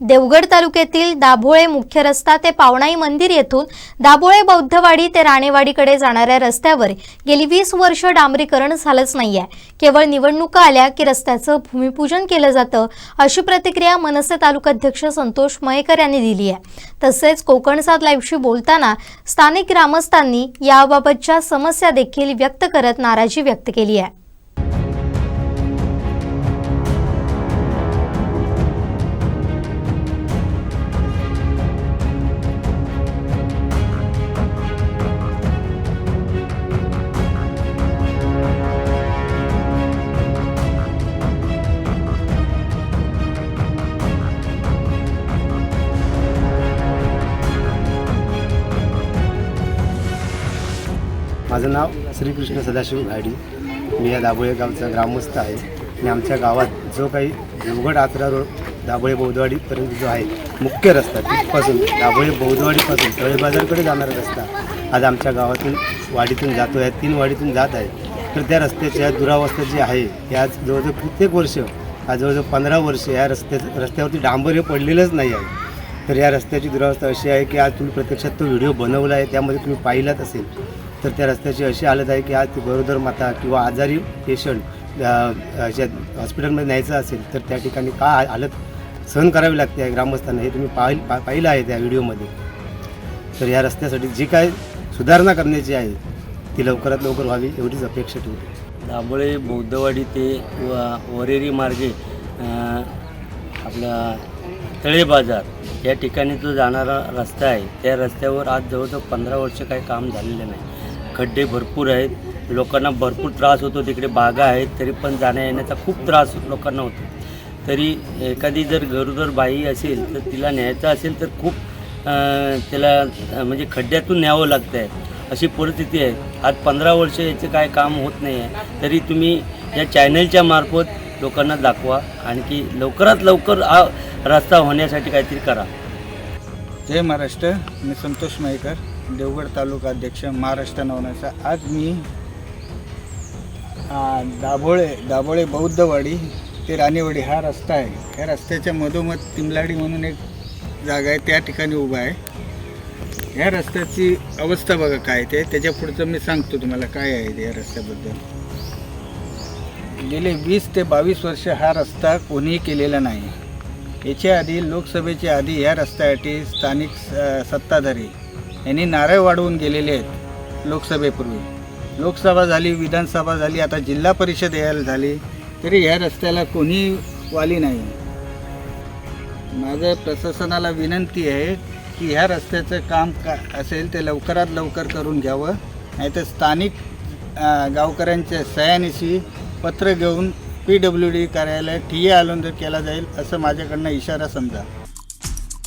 देवगड तालुक्यातील दाभोळे मुख्य रस्ता ते पावणाई मंदिर येथून दाभोळे बौद्धवाडी ते राणेवाडीकडे जाणाऱ्या रस्त्यावर गेली वीस वर्ष डांबरीकरण झालंच नाहीये. केवळ निवडणुका आल्या की रस्त्याचं भूमिपूजन केलं जातं अशी प्रतिक्रिया मनसे तालुकाध्यक्ष संतोष मयेकर यांनी दिली आहे तसेच कोकणसात लाईव्हशी बोलताना स्थानिक ग्रामस्थांनी याबाबतच्या समस्या देखील व्यक्त करत नाराजी व्यक्त केली आहे माझं नाव श्रीकृष्ण सदाशिव घाडी. मी या दाभोळे गावचा ग्रामस्थ आहे. आणि आमच्या गावात जो काही देवगड आचरा रोड दाभोळे बौद्धवाडीपर्यंत जो आहे मुख्य रस्ता तिथपासून दाभोळे बौद्धवाडीपासून तळे बाजारकडे जाणारा रस्ता आज आमच्या गावातून वाडीतून जातो आहे तीन वाडीतून जात आहे. तर त्या रस्त्याच्या दुरावस्था जी आहे या जवळजवळ कित्येक वर्ष आज जवळजवळ पंधरा वर्ष या रस्त्या रस्त्यावरती डांबर हे पडलेलंच नाही आहे. तर या रस्त्याची दुरावस्था अशी आहे की आज तुम्ही प्रत्यक्षात तो व्हिडिओ बनवला आहे त्यामध्ये तुम्ही पाहिलाच असेल. तर त्या रस्त्याची अशी हालत आहे की आज ती गरोदर माता किंवा आजारी पेशंट हॉस्पिटलमध्ये न्यायचं असेल तर त्या ठिकाणी का हालत सहन करावी लागते आहे ग्रामस्थांना हे तुम्ही पाहिल पा पाहिलं आहे त्या व्हिडिओमध्ये. तर या रस्त्यासाठी जी काय सुधारणा करण्याची आहे ती लवकरात लवकर व्हावी एवढीच अपेक्षा ठेवते. दाभोळे बौद्धवाडी ते व वरेरी मार्गे आपला तळे बाजार या ठिकाणी जो जाणारा रस्ता आहे. त्या रस्त्यावर आज जवळजवळ पंधरा वर्ष काही काम झालेलं नाही. खड्डे भरपूर आहेत. लोकांना भरपूर त्रास होतो. तिकडे बागा आहेत. तरी पण जाण्या येण्याचा खूप त्रास लोकांना होतो. तरी एखादी जर गरोदर बाई असेल तर तिला न्यायचं असेल तर खूप त्याला म्हणजे खड्ड्यातून न्यावं लागतं आहे अशी परिस्थिती आहे. आज पंधरा वर्ष याचं काय काम होत नाही आहे तरी तुम्ही या चॅनलच्या मार्फत लोकांना दाखवा. आणखी लवकरात लवकर हा रस्ता होण्यासाठी काहीतरी करा. जय महाराष्ट्र. मी संतोष मयेकर. देवगड तालुका अध्यक्ष महाराष्ट्र नवनाचा आज मी दाभोळे दाभोळे बौद्धवाडी ते राणेवाडी हा रस्ता आहे. या रस्त्याच्या मधोमध तिमलाडी म्हणून एक जागा आहे त्या ठिकाणी उभा आहे. ह्या रस्त्याची अवस्था बघा काय ते त्याच्या पुढचं मी सांगतो तुम्हाला काय आहे ते या रस्त्याबद्दल. गेले वीस ते बावीस वर्ष हा रस्ता कोणीही केलेला नाही. याच्या आधी लोकसभेच्या आधी ह्या रस्त्यासाठी स्थानिक स- सत्ताधारी यांनी नारळ वाढवून गेलेले आहेत लोकसभेपूर्वी. लोकसभा झाली विधानसभा झाली आता जिल्हा परिषद यायला झाली तरी ह्या रस्त्याला कोणी वाली नाही. माझं प्रशासनाला विनंती आहे की ह्या रस्त्याचं काम का असेल ते लवकरात लवकर करून घ्यावं नाहीतर स्थानिक गावकऱ्यांच्या सह्यानिशी पत्र घेऊन पी डब्ल्यू डी कार्यालय टी ए आलोंदर केला जाईल असं माझ्याकडनं इशारा समजा.